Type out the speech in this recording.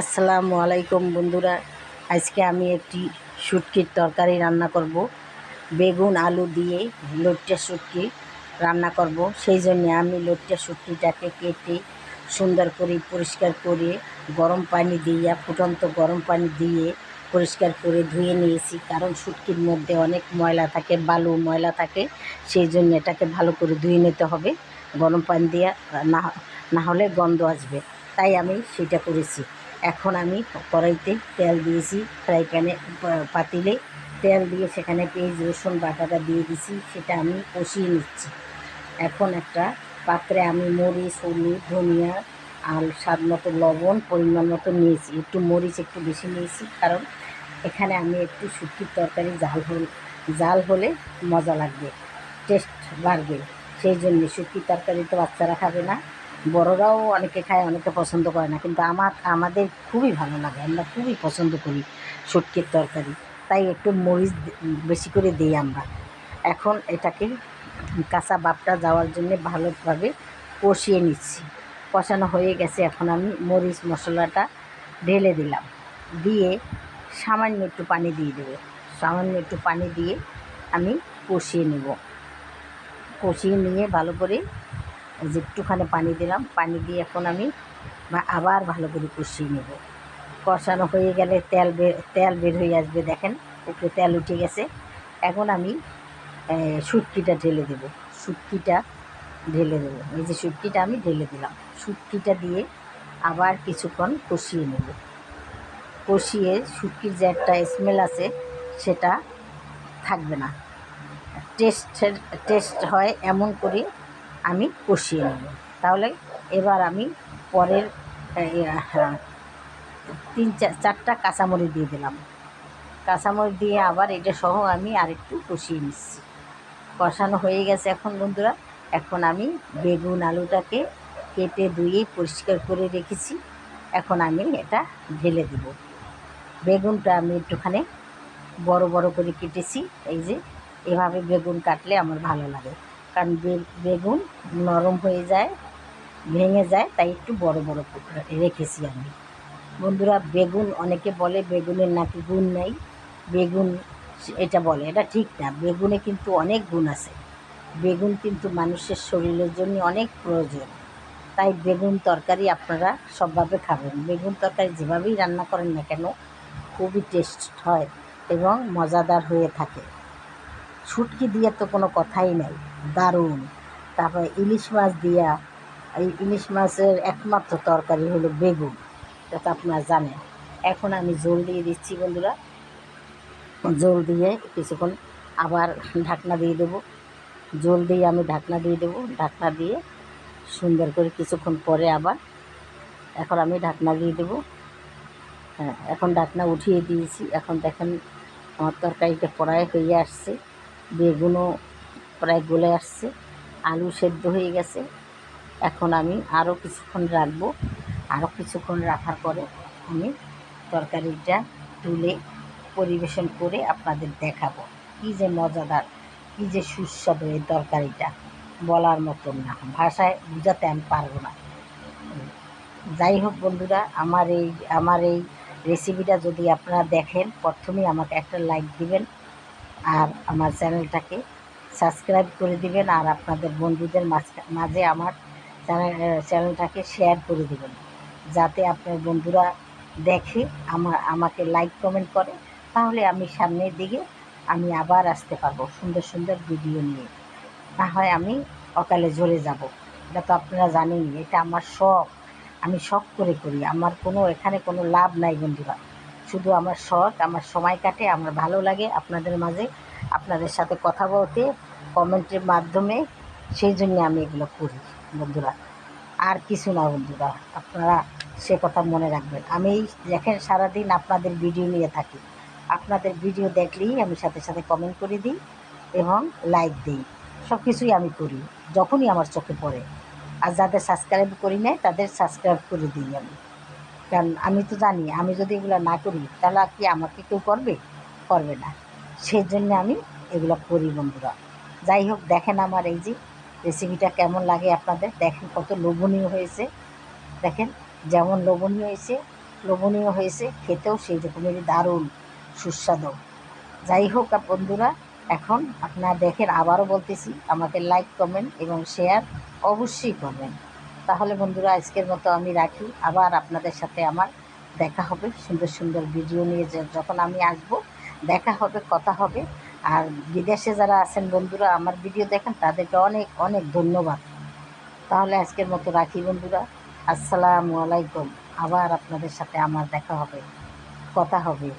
আসসালামু আলাইকুম বন্ধুরা। আজকে আমি একটি শুটকির তরকারি রান্না করব। বেগুন, আলু দিয়ে লইট্টা শুটকি রান্না করব। সেই জন্য আমি লইট্টা শুটকিটাকে কেটে সুন্দর করে পরিষ্কার করে গরম পানি দিয়ে, ফুটন্ত গরম পানি দিয়ে পরিষ্কার করে ধুয়ে নিয়েছি। কারণ শুটকির মধ্যে অনেক ময়লা থাকে, বালু ময়লা থাকে, সেই জন্য এটাকে ভালো করে ধুয়ে নিতে হবে। গরম পানি দিয়ে না না হলে গন্ধ আসবে। তাই আমি সেটা করেছি। এখন আমি কড়াইতে তেল দিয়েছি, ফ্রাই প্যানে পাতিলে তেল দিয়ে সেখানে পেঁয়াজ, রসুন, বাটাটা দিয়ে দিছি সেটা আমি কষিয়ে নিচ্ছি। এখন একটা পাত্রে আমি মরিচ, হলুদ, ধনিয়া আর স্বাদ মতো লবণ, পরিমাণ মতো নিয়েছি। একটু মরিচ একটু বেশি নিয়েছি, কারণ এখানে আমি একটু শুটকির তরকারি জাল হল জাল হলে মজা লাগবে, টেস্ট বাড়বে। সেই জন্য শুটকির তরকারি তো বাচ্চারা খাবে না। বড়রাও অনেকে খায়, অনেকে পছন্দ করে না। কিন্তু আমার, আমাদের খুবই ভালো লাগে। আমরা খুবই পছন্দ করি শুটকির তরকারি। তাই একটু মরিচ বেশি করে দিই আমরা। এখন এটাকে কাঁচা বাপটা যাওয়ার জন্য ভালোভাবে কষিয়ে নিচ্ছি। কষানো হয়ে গেছে। এখন আমি মরিচ মশলাটা ঢেলে দিলাম। দিয়ে সামান্য একটু পানি দিয়ে দেবো। সামান্য একটু পানি দিয়ে আমি কষিয়ে নেব। কষিয়ে নিয়ে ভালো করে যে একটুখানি পানি দিলাম, পানি দিয়ে এখন আমি আবার ভালো করে কষিয়ে নেব। কষানো হয়ে গেলে তেল বের তেল বের হয়ে আসবে দেখেন, একটু তেল উঠে গেছে। এখন আমি শুটকিটা ঢেলে দেবো, শুটকিটা ঢেলে দেবো। এই যে শুটকিটা আমি ঢেলে দিলাম, শুটকিটা দিয়ে আবার কিছুক্ষণ কষিয়ে নেব। কষিয়ে শুটকির যে একটা স্মেল আছে, সেটা থাকবে না। টেস্টের টেস্ট হয় এমন করে আমি কষিয়ে নেব। তাহলে এবার আমি পরের হ্যাঁ, তিন চার চারটা কাঁচামরিচ দিয়ে দিলাম। কাঁচামরিচ দিয়ে আবার এটা সহ আমি আরেকটু কষিয়ে নিচ্ছি। কষানো হয়ে গেছে এখন বন্ধুরা। এখন আমি বেগুন আলুটাকে কেটে ধুয়ে পরিষ্কার করে রেখেছি। এখন আমি এটা ঢেলে দেব। বেগুনটা আমি একটুখানি বড় বড় করে কেটেছি। এই যে এভাবে বেগুন কাটলে আমার ভালো লাগে। কারণ বেগুন নরম হয়ে যায়, ভেঙে যায়, তাই একটু বড় বড় রেখেছি আমি। বন্ধুরা, বেগুন, অনেকে বলে বেগুনের নাকি গুণ নেই। বেগুন এটা বলে, এটা ঠিক না। বেগুনে কিন্তু অনেক গুণ আছে। বেগুন কিন্তু মানুষের শরীরের জন্য অনেক প্রয়োজন। তাই বেগুন তরকারি আপনারা সবভাবে খাবেন। বেগুন তরকারি যেভাবেই রান্না করেন না কেন, খুবই টেস্ট হয় এবং মজাদার হয়ে থাকে। শুটকি দিয়ে তো কোনো কথাই নেই। দারুণ। তারপরে ইলিশ মাছ দিয়া, এই ইলিশ মাছের একমাত্র তরকারি হলো বেগুন। এটা তো আপনারা জানেন। এখন আমি জল দিয়ে দিচ্ছি বন্ধুরা। জল দিয়ে কিছুক্ষণ আবার ঢাকনা দিয়ে দেবো। জল দিয়ে আমি ঢাকনা দিয়ে দেবো। ঢাকনা দিয়ে সুন্দর করে কিছুক্ষণ পরে আবার এখন আমি ঢাকনা দিয়ে দেবো। হ্যাঁ এখন ঢাকনা উঠিয়ে দিয়েছি। এখন দেখেন আমার তরকারিটা পড়ায় হয়ে আসছে। বেগুনও প্রায় গলে আসছে, আলু সেদ্ধ হয়ে গেছে। এখন আমি আরও কিছুক্ষণ রাখব। আরও কিছুক্ষণ রাখার পরে আমি তরকারিটা তুলে পরিবেশন করে আপনাদের দেখাবো। কী যে মজাদার, কী যে সুস্বাদু এই তরকারিটা। বলার মতন না, ভাষায় বুঝাতে আমি পারব না। যাই হোক বন্ধুরা, আমার এই আমার এই রেসিপিটা যদি আপনারা দেখেন, প্রথমেই আমাকে একটা লাইক দিবেন। আর আমার চ্যানেলটাকে সাবস্ক্রাইব করে দিবেন আর আপনাদের বন্ধুদের মাঝ- আমার চ্যানেল চ্যানেলটাকে শেয়ার করে দিবেন। যাতে আপনার বন্ধুরা দেখে আমার, আমাকে লাইক কমেন্ট করে। তাহলে আমি সামনের দিকে আমি আবার আসতে পারব সুন্দর সুন্দর ভিডিও নিয়ে। না হয় আমি অকালে ঝরে যাব। এটা তো আপনারা জানেনই, এটা আমার শখ। আমি শখ করে করি। আমার কোনো, এখানে কোনো লাভ নাই বন্ধুরা। শুধু আমার শখ, আমার সময় কাটে, আমার ভালো লাগে আপনাদের মাঝে, আপনাদের সাথে কথা বলতে, কমেন্টের মাধ্যমে, সেই জন্য আমি এগুলো করি, বন্ধুরা। আর কিছু না, বন্ধুরা, আপনারা সে কথা মনে রাখবেন। আমি দেখেন সারাদিন আপনাদের ভিডিও নিয়ে থাকি। আপনাদের ভিডিও দেখলেই আমি সাথে সাথে কমেন্ট করে দিই এবং লাইক দিই। সব কিছুই আমি করি, যখনই আমার চোখে পড়ে। আর যাদের সাবস্ক্রাইব করি নাই, তাদের সাবস্ক্রাইব করে দিই আমি। কারণ আমি তো জানি, আমি যদি এগুলো না করি, তাহলে কি আমাকে কেউ করবে? করবে না। সেই জন্য আমি এগুলো করি বন্ধুরা। যাই হোক, দেখেন আমার এই যে রেসিপিটা কেমন লাগে আপনাদের। দেখেন কত লোভনীয় হয়েছে। দেখেন, যেমন লোভনীয় হয়েছে লোভনীয় হয়েছে, খেতেও সেই রকমেরই দারুণ, সুস্বাদু। যাই হোক, বন্ধুরা, এখন আপনারা দেখেন, আবারও বলতেছি, আমাকে লাইক কমেন্ট এবং শেয়ার অবশ্যই করবেন। তাহলে বন্ধুরা, আজকের মতো আমি রাখি। আবার আপনাদের সাথে আমার দেখা হবে সুন্দর সুন্দর ভিডিও নিয়ে যখন আমি আসব, দেখা হবে, কথা হবে। আর বিদেশে যারা আছেন বন্ধুরা, আমার ভিডিও দেখেন, তাদেরকে অনেক অনেক ধন্যবাদ। তাহলে আজকের মতো রাখি বন্ধুরা। আসসালামু আলাইকুম। আবার আপনাদের সাথে আমার দেখা হবে, কথা হবে।